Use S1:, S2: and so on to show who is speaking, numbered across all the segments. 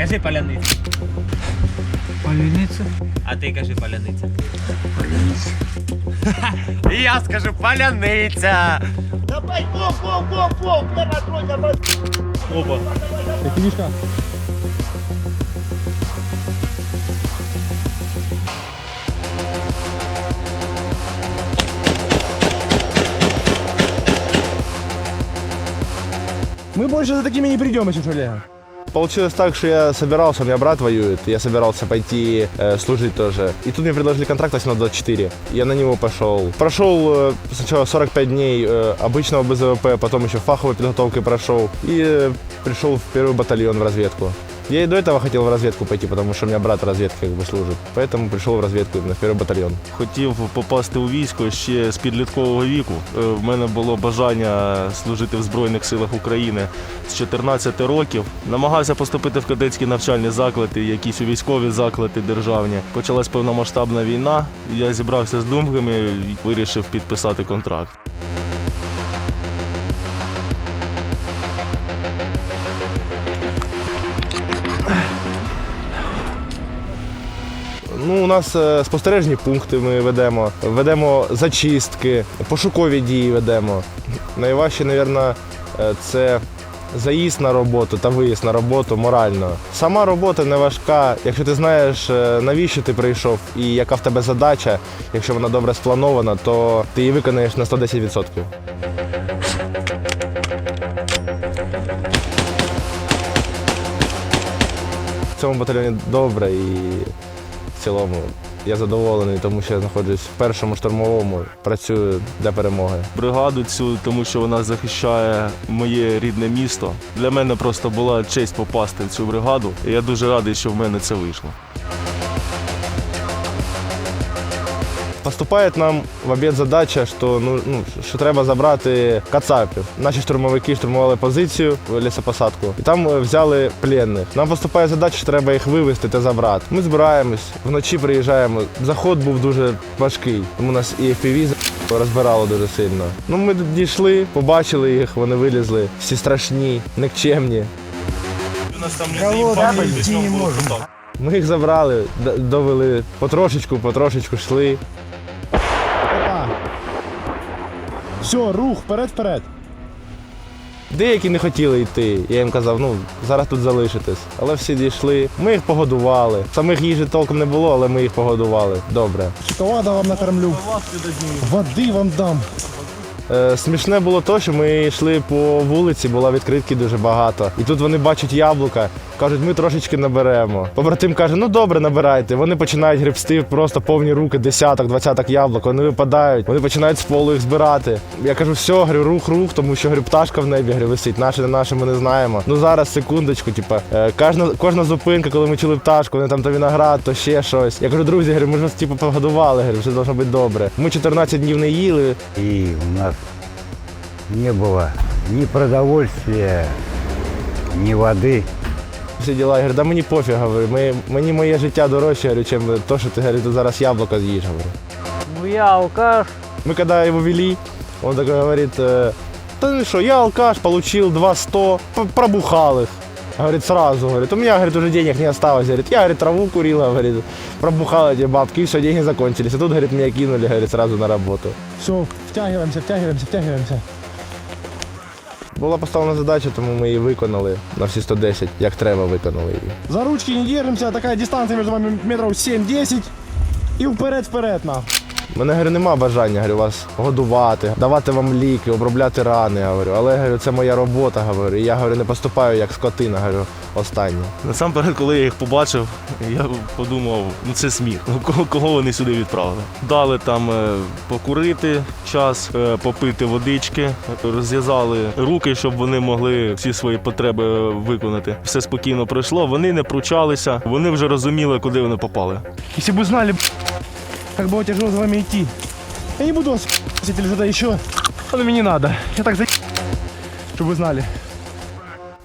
S1: Кажи паляниця.
S2: Паляниця?
S1: А ти кажи паляниця. Паляниця. І я скажу паляниця.
S3: Давай, го, го, го, го, перша тройка.
S1: Опа.
S2: Книжка. Мы больше за такими не придем, если что, Олега.
S4: Получилось так, что я собирался, у меня брат воюет, я собирался пойти э, служить тоже. И тут мне предложили контракт 824, я на него пошел. Прошел э, сначала 45 дней э, обычного БЗВП, потом еще фаховой подготовкой прошел и э, пришел в первый батальон в разведку. Я и до этого хотел в разведку пойти, потому что у меня брат в разведке как бы служит. Поэтому пришел в разведку именно в первый батальон.
S5: Хотів попасти у військо ще з підліткового віку. Е, В мене було бажання служити в Збройних силах України з 14 років. Намагався поступити в кадетські навчальні заклади, якісь у військові заклади державні. Почалась повномасштабна війна. Я зібрався з думками і вирішив підписати контракт.
S4: Ну, у нас е, спостережні пункти ми ведемо, ведемо зачистки, пошукові дії ведемо. Найважче, мабуть, це заїзд на роботу та виїзд на роботу морально. Сама робота не важка, якщо ти знаєш, е, навіщо ти прийшов і яка в тебе задача, якщо вона добре спланована, то ти її виконаєш на 110%. В цьому батальйоні добре і цілому я задоволений, тому що я знаходжусь в першому штурмовому, працюю для перемоги.
S5: Бригаду цю, тому що вона захищає моє рідне місто. Для мене просто була честь попасти в цю бригаду. І я дуже радий, що в мене це вийшло.
S4: Поступає нам в обід задача, що, ну, ну, що треба забрати кацапів. Наші штурмовики штурмували позицію в лісопосадку і там е, взяли пленних. Нам поступає задача, що треба їх вивезти та забрати. Ми збираємось, вночі приїжджаємо. Заход був дуже важкий, тому нас і FPV розбирало дуже сильно. Ну ми дійшли, побачили їх, вони вилізли. Всі страшні, никчемні. Ми їх забрали, довели потрошечку, потрошечку йшли.
S2: Все, рух, вперед-вперед.
S4: Деякі не хотіли йти. Я їм казав, ну зараз тут залишитесь. Але всі дійшли. Ми їх погодували. Самих їжі толком не було, але ми їх погодували. Добре.
S2: Шоколада вам накормлю. Води вам дам.
S4: Е, смішне було то, що ми йшли по вулиці, була відкритки дуже багато. І тут вони бачать яблука, кажуть, ми трошечки наберемо. Побратим каже, ну добре, набирайте. Вони починають гребсти просто повні руки, десяток, двадцяток яблук. Вони випадають, вони починають з полу їх збирати. Я кажу, все, говорю, рух, рух, тому що говорю, пташка в небі говорю, висить. Наше не наше, ми не знаємо. Ну зараз, секундочку, типа, е, кожна, кожна зупинка, коли ми чули пташку, вони там то виноград, то ще щось. Я кажу, друзі, говорю, ми ж вас типу погодували, говорю, все должно бути добре. Ми 14 днів не їли,
S6: И у нас не было ни продовольствия, ни воды
S4: всі діла. Я говорю, да мені пофіг, говорю, ми, мені моє життя дорожче, говорю, чим то, що ти говорю, тут зараз яблуко з'їш. Говорю.
S7: Ну я алкаш.
S4: Мы когда его вели, он такой говорит, э, да ну что, я алкаш, получил 2 100, п- пробухал их. Говорит, сразу, говорит, у меня, говорит, уже денег не осталось, говорит, я, говорит, траву курила, говорит, пробухал эти бабки, и все, деньги закончились. А тут, говорит, меня кинули, говорит, сразу на работу.
S2: Все, втягиваемся, втягиваемся, втягиваемся.
S4: Була поставлена задача, тому ми її виконали на всі 110, як треба виконали її.
S2: За ручки не держимося, така дистанція між вами метров 7-10. І вперед-вперед, нахуй.
S4: У Мене говорю, нема бажання говорю, вас годувати, давати вам ліки, обробляти рани. Говорю, але говорю, це моя робота. Говорю. І я говорю, не поступаю як скотина, говорю, останнє.
S5: Насамперед, коли я їх побачив, я подумав, ну це сміх. Ну кого, вони сюди відправили? Дали там е, покурити час, е, попити водички, розв'язали руки, щоб вони могли всі свої потреби виконати. Все спокійно пройшло. Вони не пручалися, вони вже розуміли, куди вони попали.
S2: Если бы знали, как было тяжело за вами идти. Я не буду вас или что-то еще. Оно мне не надо. Я так за... Чтобы вы знали.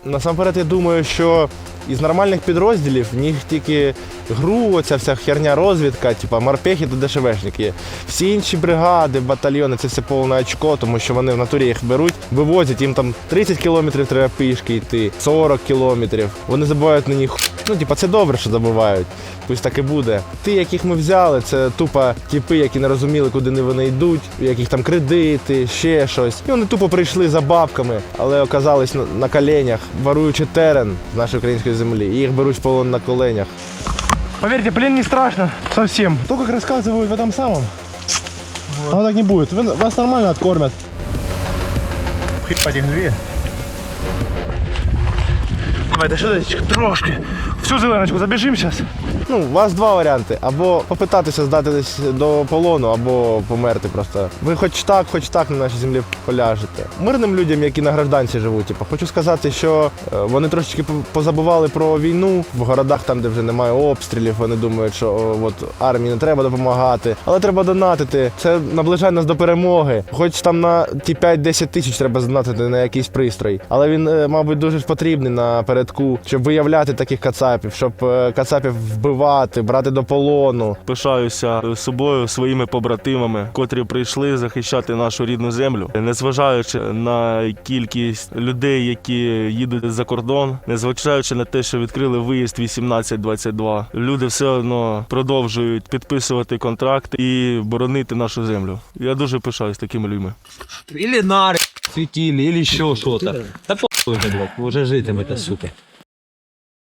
S4: Насамперед, я думаю, що із нормальних підрозділів в них тільки ГРУ, оця вся херня розвідка, типа морпехи та ДШВшники. Всі інші бригади, батальйони це все повне очко, тому що вони в натурі їх беруть, вивозять, їм там 30 кілометрів треба пішки йти, 40 кілометрів. Вони забувають на них Ну, типа, це добре, що забувають. Пусть так і буде. Ті, яких ми взяли, це тупо типи, які не розуміли, куди вони йдуть, яких там кредити, ще щось. І вони тупо прийшли за бабками, але оказались на, на коленях, воруючи терен з нашої української землі. І їх беруть в полон на коленях.
S2: Поверьте, плен не страшно совсем. То, как рассказывают в этом самом, оно так не будет. Вас нормально откормят. Хипать их две. Давай, да сюда, трошки. Всю зеленочку забежим сейчас.
S4: Ну, у вас два варіанти: або попитатися здати десь до полону, або померти просто. Ви хоч так, хоч так на нашій землі поляжете. Мирним людям, які на гражданці живуть, типу, хочу сказати, що е, вони трошечки по- позабували про війну в городах, там, де вже немає обстрілів. Вони думають, що от армії не треба допомагати, але треба донатити. Це наближає нас до перемоги. Хоч там на ті 5-10 тисяч треба задонатити на якийсь пристрій. Але він, е, мабуть, дуже потрібний на передку, щоб виявляти таких кацапів, щоб е, кацапів вбивати, брати до полону.
S5: Пишаюся собою, своїми побратимами, котрі прийшли захищати нашу рідну землю, незважаючи на кількість людей, які їдуть за кордон, незважаючи на те, що відкрили виїзд 18-22, люди все одно продовжують підписувати контракти і боронити нашу землю. Я дуже пишаюсь такими людьми.
S8: Или нары светили, или еще что-то. Да похуй уже, блядь, уже житимете, сука.